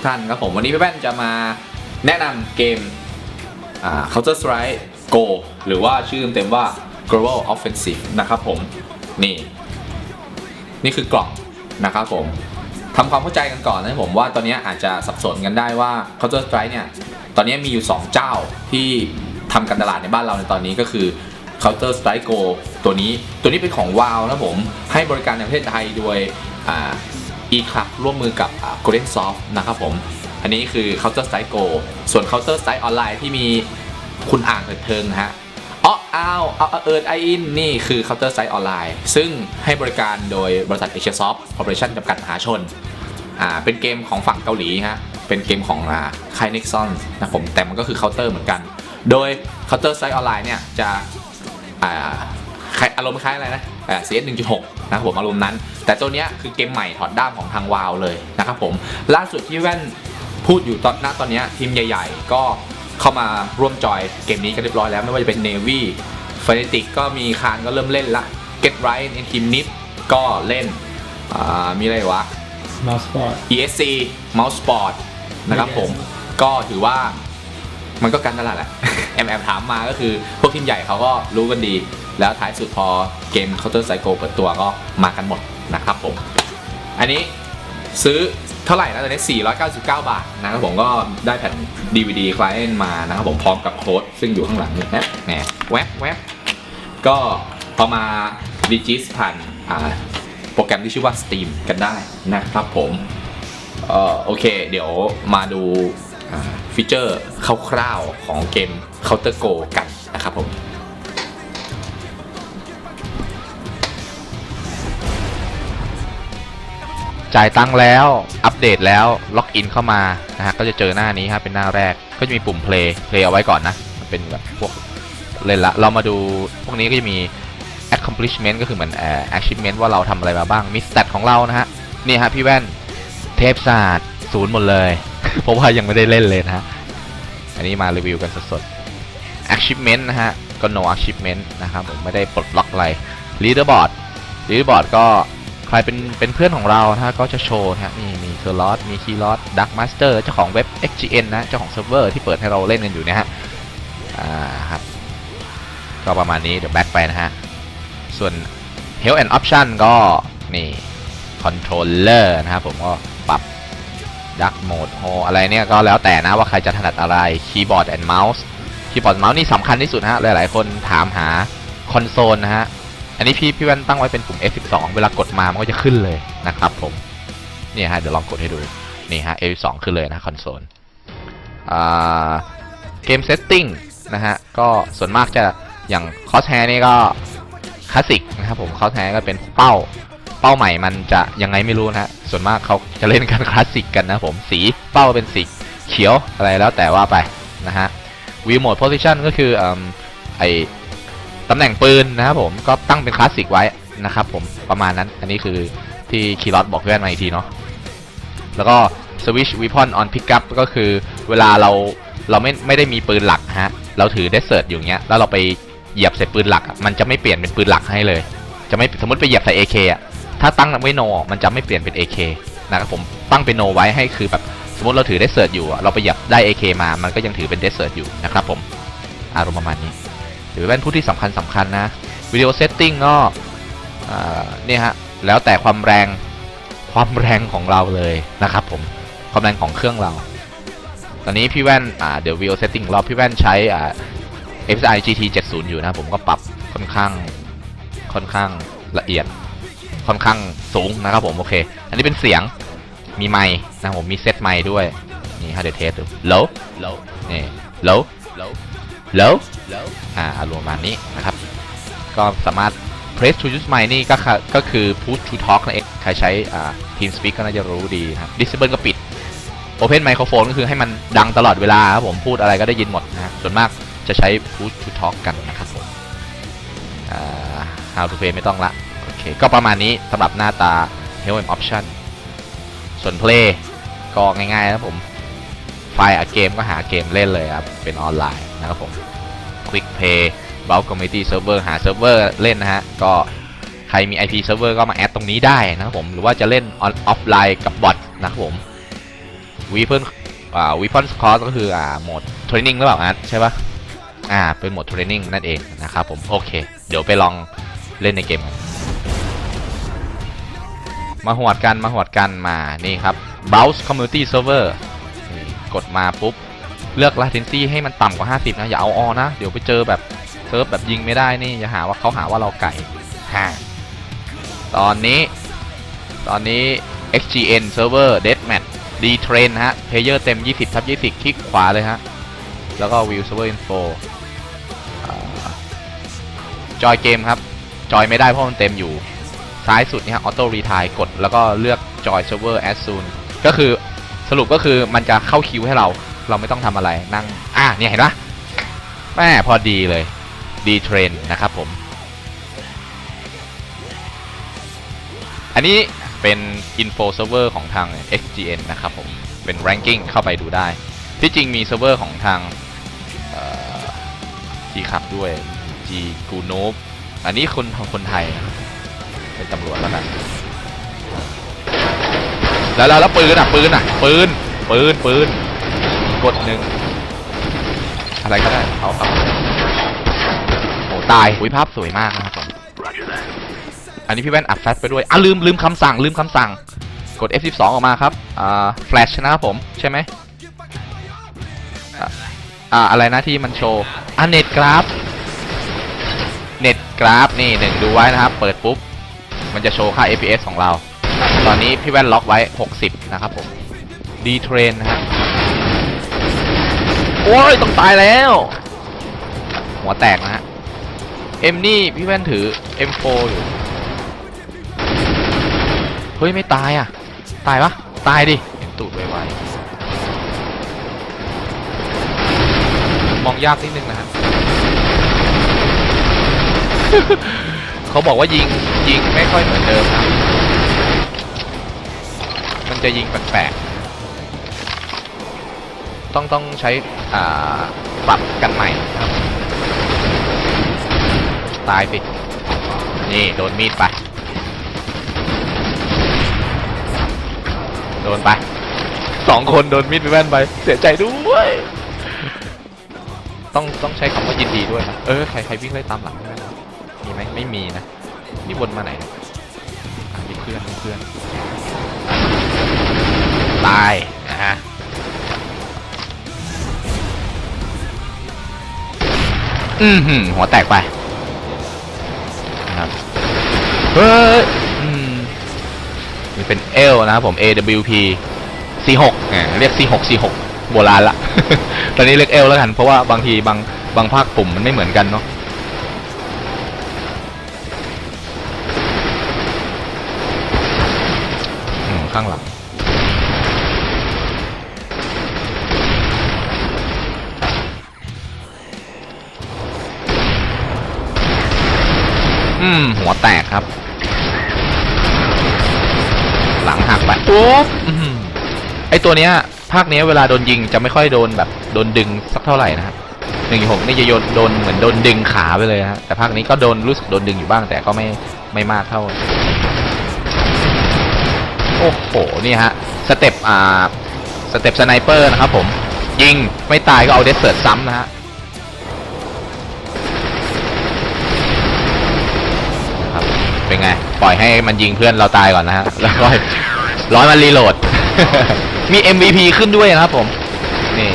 กท่านครับผม วันนี้พี่แว่นจะมาแนะนำเกม Counter Strike Go หรือว่าชื่อเต็มว่า Global Offensive นะครับผม นี่ นี่คือกล่องนะครับผมทำความเข้าใจกันก่อนนะผมว่าตอนนี้อาจจะสับสนกันได้ว่า Counter Strike เนี่ย ตอนนี้มีอยู่ 2 เจ้าที่ทำการตลาดในบ้านเราในตอนนี้ก็คือ Counter Strike Go ตัวนี้ตัวนี้เป็นของ WoW นะผม ให้บริการในประเทศไทยโดย e-club ร่วมมือกับ Golden Soft นะครับผม อันนี้คือ Counter Strike Go ส่วน Counter Strike Online ที่มีคุณอ่างเถิดเทิงนะฮะอ๋ออ้าวเอาเอิร์ดไออินนี่คือ Counter Strike Online ซึ่งให้บริการโดยบริษัท Asia Soft Corporation จำกัดมหาชน อ่า เป็นเกมของฝั่งเกาหลีฮะ เป็นเกมของอ่าค่าย Nexon นะผม แต่มันก็คือเคาน์เตอร์เหมือนกัน โดย Counter Strike Online เนี่ยจะ อ่าอารมณ์คล้ายอะไรนะ CS 1.6 นะครับผมอารมณ์นั้น แต่ตัวเนี้ยคือเกมใหม่ถอดด้ามของทางวาวเลยนะครับผมล่าสุดที่แว่นพูดอยู่ตอนหน้าตอนเนี้ยทีมใหญ่ ๆ ก็เข้ามาร่วมจอยเกมนี้กันเรียบร้อยแล้วไม่ว่าจะเป็น Navy f n a t i c ก็มีคานก็เริ่มเล่นละ Get Right ในทีมนิฟก็เล่นอ่ามีอะไรวะมาสปอร์ต ESC Mouse Sport นะครับผมก็ถือว่ามันก็การตลาดแหละแอมแอมถามมาก็คือพวกทีมใหญ่เขาก็รู้กันดี แล้วท้ายสุดพอเกม Counter Strike เปิดตัวก็มากันหมดนะครับผม อันนี้ซื้อเท่าไหร่นะตอนนี้ 499 บาทนะครับผมก็ได้แผ่น DVD Client มานะครับผมพร้อมกับโค้ดซึ่งอยู่ข้างหลังนี่แหมแหมแวบแวบก็เอามาดีจิสผ่านอ่าโปรแกรมที่ชื่อว่า Steam กันได้นะครับผมเอ่อโอเค เดี๋ยวมาดูฟีเจอร์คร่าวๆของเกม Counter Go กันนะครับผม จ่ายตังค์แล้ว อัปเดตแล้วล็อกอินเข้ามานะฮะก็จะเจอหน้านี้ครับเป็นหน้าแรกก็จะมีปุ่ม play play เอาไว้ก่อนนะมันเป็นแบบพวกเล่นละเรามาดูพวกนี้ก็จะมี accomplishment ก็คือเหมือนเอ่อ achievement ว่าเราทำอะไรมาบ้างมี stat ของเรานะฮะนี่ฮะพี่แว่นเทปศาสตร์ศูนย์หมดเลย เพราะว่ายังไม่ได้เล่นเลยนะฮะอันนี้มารีวิวกันสดๆ achievement นะฮะก็ no achievement นะครับผมไม่ได้ปลดล็อกอะไร leaderboard leaderboard ก็ ใครเป็นเป็นเพื่อนของเรานะฮะก็จะโชว์นะฮะนี่มีเคอร์ลอสมีคีลอสดักมาสเตอร์เจ้าของเว็บ XGN นะเจ้าของเซิร์ฟเวอร์ที่เปิดให้เราเล่นกันอยู่นะฮะอ่าครับก็ประมาณนี้เดี๋ยวแบ็คไปนะฮะ ส่วน Health and Option ก็นี่ Controller นะครับผมก็ปรับ Dark Mode โฮอะไรเนี่ยก็แล้วแต่นะว่าใครจะถนัดอะไร Keyboard and Mouse Keyboard Mouse นี่สำคัญที่สุดนะฮะ หลายๆ คนถามหาคอนโซลนะฮะ อันนี้พี่พี่แว่นตั้งไว้เป็นปุ่ม F12 เวลากดมามันก็จะขึ้นเลยนะครับผมนี่ฮะเดี๋ยวลองกดให้ดูนี่ฮะ F12 ขึ้นเลยนะคอนโซลเกมเซตติ้งนะฮะก็ส่วนมากจะอย่างคอสแฮนี่ก็คลาสสิกนะครับผมเขาแท้ก็เป็นเป้าเป้าใหม่มันจะยังไงไม่รู้นะฮะส่วนมากเขาจะเล่นกันคลาสสิกกันนะผมสีเป้าเป็นสีเขียวอะไรแล้วแต่ว่าไปนะฮะวิวโหมดโพซิชันก็คืออไอ ตำแหน่งปืนนะครับผมก็ตั้งเป็นคลาสสิกไว้นะครับผมประมาณนั้นอันนี้คือที่คีรอตบอกเพื่อนมาอีกทีเนาะแล้วก็ switch weapon on pickup ก็คือเวลาเราเราไม่ไม่ได้มีปืนหลักฮะเราถือเดสเซิร์ตอยู่เงี้ยแล้วเราไปเหยียบใส่ปืนหลัก มันจะไม่เปลี่ยนเป็นปืนหลักให้เลย จะไม่สมมติไปเหยียบใส่ AK อะถ้าตั้งไว้โนมันจะไม่เปลี่ยนเป็น AK นะครับผมตั้งเป็นโนไว้ให้คือแบบสมมติเราถือเดสเซิร์ตอยู่เราไปเหยียบได้ AK มามันก็ยังถือเป็นเดสเซิร์ตอยู่นะครับผมอารมณ์ประมาณนี้ ถือเป็นผู้ที่สำคัญสำคัญนะวิดีโอเซตติ้งก็อ่าเนี่ยฮะแล้วแต่ความแรงความแรงของเราเลยนะครับผมความแรงของเครื่องเรา ตอนนี้พี่แว่นอ่าเดี๋ยววิดีโอเซตติ้งเราพี่แว่นใช้อ่า FSI GT 70 อยู่นะครับผมก็ปรับค่อนข้างค่อนข้างละเอียดค่อนข้างสูงนะครับผมโอเค อันนี้เป็นเสียงมีไมค์นะครับผมมีเซตไมค์ด้วยนี่ฮะเดี๋ยวเทสดู low low นี่ low low low low อ่าอารมณ์ประมาณนี้นะครับ ก็สามารถ press to use mic นี่ก็คือก็คือ push to talk นั่นเองใครใช้อ่า TeamSpeak ก็น่าจะรู้ดีนะครับ disable ก็ปิด open microphone ก็คือให้มันดังตลอดเวลาครับผมพูดอะไรก็ได้ยินหมดนะฮะส่วนมากจะใช้ push to talk กันนะครับผมอ่า how to play ไม่ต้องละโอเคก็ประมาณนี้สำหรับหน้าตา help and option ส่วน play ก็ง่ายๆนะครับผมไฟล์อัดเกมก็หาเกมเล่นเลยครับ เป็นออนไลน์นะครับผม quick play b r o w community server หาเซิร์ฟเวอร์เล่นนะฮะ ก็ใครมี IP server ก็มาแอดตรงนี้ได้นะครับผม หรือว่าจะเล่นออนออฟไลน์กับบอทนะครับผมวีเพิ่นอ่าวีพอนคอร์สก็คืออ่าโหมดเทรนนิ่งหรือเปล่านะใช่ปะอ่า เป็นโหมดเทรนนิ่งนั่นเองนะครับผม โอเค เดี๋ยวไปลองเล่นในเกมกันมาหวดกันมาหวดกันมานี่ครับ Browse Community Server นี่กดมาปุ๊บ เลือก latency ให้มันต่ำกว่า 50 นะ อย่าเอาออนะ เดี๋ยวไปเจอแบบเซิร์ฟแบบยิงไม่ได้นี่ อย่าหาว่าเขาหาว่าเราไก่ฮ่าตอนนี้ ตอนนี้ XGN Server Deathmatch D Train ฮะ Player เต็ม 20ทับ20 คลิกขวาเลยฮะ แล้วก็ View Server Info จอยเกมครับ จอยไม่ได้เพราะมันเต็มอยู่ ซ้ายสุดนี่ฮะ Auto Retire กด แล้วก็เลือก Joy Server as soon ก็คือสรุปก็คือมันจะเข้าคิวให้เรา เราไม่ต้องทำอะไรนั่งอะเนี่ยเห็นปะแม่พอดีเลยดีเทรนนะครับผม อันนี้เป็น Info Server ของทาง XGN นะครับผม เป็น Ranking เข้าไปดูได้ ที่จริงมีเซิร์ฟเวอร์ของทางจีขับด้วย G g u n o b อันนี้คนของคนไทย เป็นตำรวจแล้วกัน แล้วแล้วแล้วปืนอะ ปืนอะ ปืน ปืน ปืน กดหนึ่งอะไรก็ได้เอาครับโอ้ตายอุ้ยภาพสวยมากนะครับผมอันนี้พี่แว่นอัดแฟลชไปด้วยอะลืมลืมคำสั่งลืมคำสั่งกด F12 ออกมาครับอ่าแฟลชนะครับผมใช่ไหมอ่าอะไรนะที่มันโชว์อะเน็ตกราฟเน็ตกราฟนี่หนึ่งดูไว้นะครับ เปิดปุ๊บ มันจะโชว์ค่า FPS ของเรา ตอนนี้พี่แว่นล็อกไว้ 60 นะครับผมดีเทรนนะฮะ โอ้ยต้องตายแล้ว หัวแตกนะฮะ เอ็มนี่พี่แว่นถือ M4 อยู่ เฮ้ยไม่ตายอะ ตายปะตายดิเห็นตูดไวๆมองยากนิดนึงนะฮะ เขาบอกว่ายิงยิงไม่ค่อยเหมือนเดิมนะมันจะยิงแปลก ต้องต้องใช้อ่าปรับกันใหม่นะครับตายสินี่โดนมีดไป โดนไปสองคนโดนมีดไปแว่นไป เสียใจด้วย ต้องต้องใช้คำว่ายินดีด้วยนะ เออ ใครใครวิ่งไล่ตามหลังไม่ได้นะมีไหมไม่มีนะนี่วนมาไหนเนี่ยอะมีเพื่อนมีเพื่อน ตายนะฮะ อืมหัวแตกไปนะครับเฮ้ยอืมนี่เป็น L นะครับผม AWP C6 อ่าเรียก C6 C6 โบราณละ ตอนนี้เรียก L แล้วกัน เพราะว่าบางทีบางบางภาคปุ่มมันไม่เหมือนกันเนาะข้างหลัง อืม หัวแตกครับ หลังหักไปปุ๊บอื้อหือไอตัวเนี้ย ภาคเนี้ยเวลาโดนยิงจะไม่ค่อยโดนแบบโดนดึงสักเท่าไหร่นะครับหนึ่งผมนี่จะโยนโดนเหมือนโดนดึงขาไปเลยฮะแต่ภาคนี้ก็โดนรู้สึกโดนดึงอยู่บ้างแต่ก็ไม่ไม่มากเท่า โอ้โห นี่ฮะ สเต็ปอ่า สเต็ปสไนเปอร์นะครับผม ยิงไม่ตายก็เอาเดสเซิร์ตซ้ำนะฮะ เป็นไง ปล่อยให้มันยิงเพื่อนเราตายก่อนนะฮะ แล้วก็ร้อยมันรีโหลด มี MVP ขึ้นด้วยนะครับผม นี่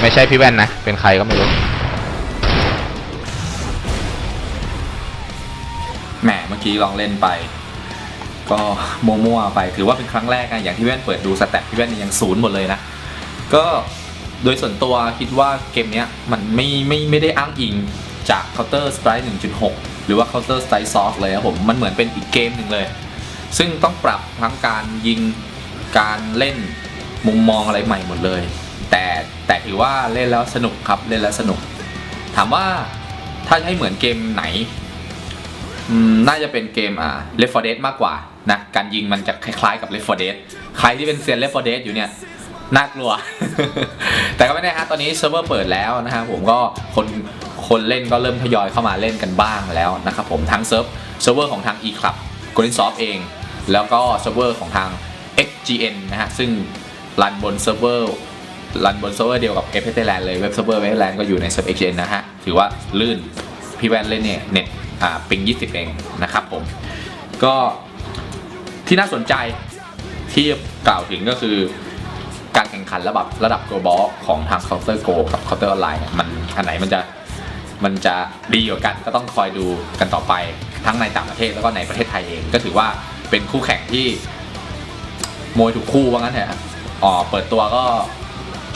ไม่ใช่พี่แว่นนะ เป็นใครก็ไม่รู้ แหมเมื่อกี้ลองเล่นไป ก็มั่วๆไป ถือว่าเป็นครั้งแรกนะอย่างที่แว่นเปิดดูสแตทพี่แว่นยังศูนย์หมดเลยนะ ก็โดยส่วนตัวคิดว่าเกมนี้มันไม่ไม่ไม่ได้อ้างอิงจาก Counter Strike 1.6 หรือว่า Counter Strike Soft เลยครับผม มันเหมือนเป็นอีกเกมหนึ่งเลย ซึ่งต้องปรับทั้งการยิงการเล่นมุมมองอะไรใหม่หมดเลย แต่แต่ถือว่าเล่นแล้วสนุกครับเล่นแล้วสนุก ถามว่าถ้าให้เหมือนเกมไหนน่าจะเป็นเกมอ่า Left 4 Dead มากกว่านะการยิงมันจะคล้ายๆกับ Left 4 Dead ใครที่เป็นเซียน Left 4 Dead อยู่เนี่ย น่ากลัว แต่ก็ไม่แน่ฮะตอนนี้เซิร์ฟเวอร์เปิดแล้วนะฮะผมก็คนคนเล่นก็เริ่มทยอยเข้ามาเล่นกันบ้างแล้วนะครับผมทั้งเซิร์ฟเซิร์ฟเวอร์ของทาง e-club g o l d e n Soft เอง แล้วก็เซิร์ฟเวอร์ของทาง XGN นะฮะซึ่งรันบนเซิร์ฟเวอร์รันบนเซิร์ฟเวอร์เดียวกับ f อ t l a n d เลยเว็บเซิร์ฟเวอร์ f อ t l a n d ก็อยู่ใน Sub Exchange นะฮะถือว่าลื่นพี่แวนเล่นเนี่ยเน็ตอ่าปิง20 เองนะครับผมก็ที่น่าสนใจที่กล่าวถึงก็คือ การแข่งขันระดับระดับ global ของทาง Counter Go กับ Counter Online เนี่ยมันอันไหนมันจะมันจะดีกว่ากันก็ต้องคอยดูกันต่อไปทั้งในต่างประเทศแล้วก็ในประเทศไทยเอง ก็ถือว่าเป็นคู่แข่งที่มวยถูกคู่ว่างั้นเถอะอ๋อเปิดตัวก็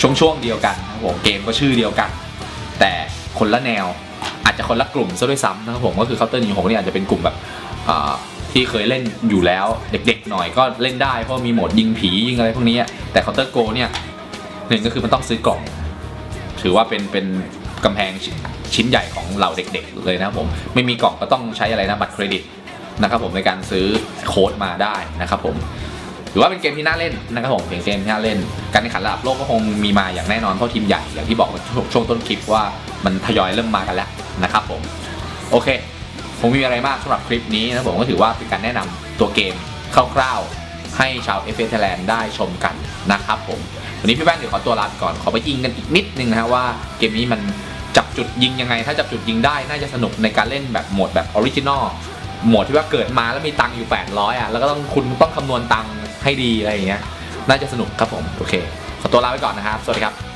ช่วงช่วงๆเดียวกันนะครับผมเกมก็ชื่อเดียวกัน แต่คนละแนวอาจจะคนละกลุ่มซะด้วยซ้ำนะครับผมก็คือเคาน์เตอร์นิวโฮนี่อาจจะเป็นกลุ่มแบบอ่า ที่เคยเล่นอยู่แล้วเด็กๆหน่อยก็เล่นได้เพราะมีโหมดยิงผียิงอะไรพวกนี้แต่เคาน์เตอร์โกเนี่ยหนึ่งก็คือมันต้องซื้อกล่อง ถือว่าเป็นเป็นกำแพงชิ้นชิ้นใหญ่ของเหล่าเด็ก ๆ เลยนะครับผมไม่มีกล่องก็ต้องใช้อะไรนะบัตรเครดิตนะครับผมในการซื้อโค้ดมาได้นะครับผมถือว่าเป็นเกมที่น่าเล่นนะครับผมเป็นเกมที่น่าเล่น การแข่งขันระดับโลกก็คงมีมาอย่างแน่นอนเพราะทีมใหญ่อย่างที่บอกช่วงต้นคลิปว่ามันทยอยเริ่มมากันแล้วนะครับผมโอเค งไม่มีอะไรมากสำหรับคลิปนี้นะผมก็ถือว่าเป็นการแนะนำตัวเกมคร่าวๆ ให้ชาว f อ t h a i l a n d ได้ชมกันนะครับผม วันนี้พี่แว่นเดี๋ยวขอตัวลาไปก่อนขอไปยิงกันอีกนิดนึงนะฮะว่าเกมนี้มันจับจุดยิงยังไง ถ้าจับจุดยิงได้น่าจะสนุกในการเล่นแบบโหมดแบบออริจินอลโหมดที่ว่าเกิดมาแล้วมีตังค์อยู่ 800อะแล้วก็ต้องคุณต้องคำนวณตังค์ให้ดีอะไรอย่างเงี้ยน่าจะสนุกครับผมโอเคขอตัวลาไปก่อนนะครับ สวัสดีครับ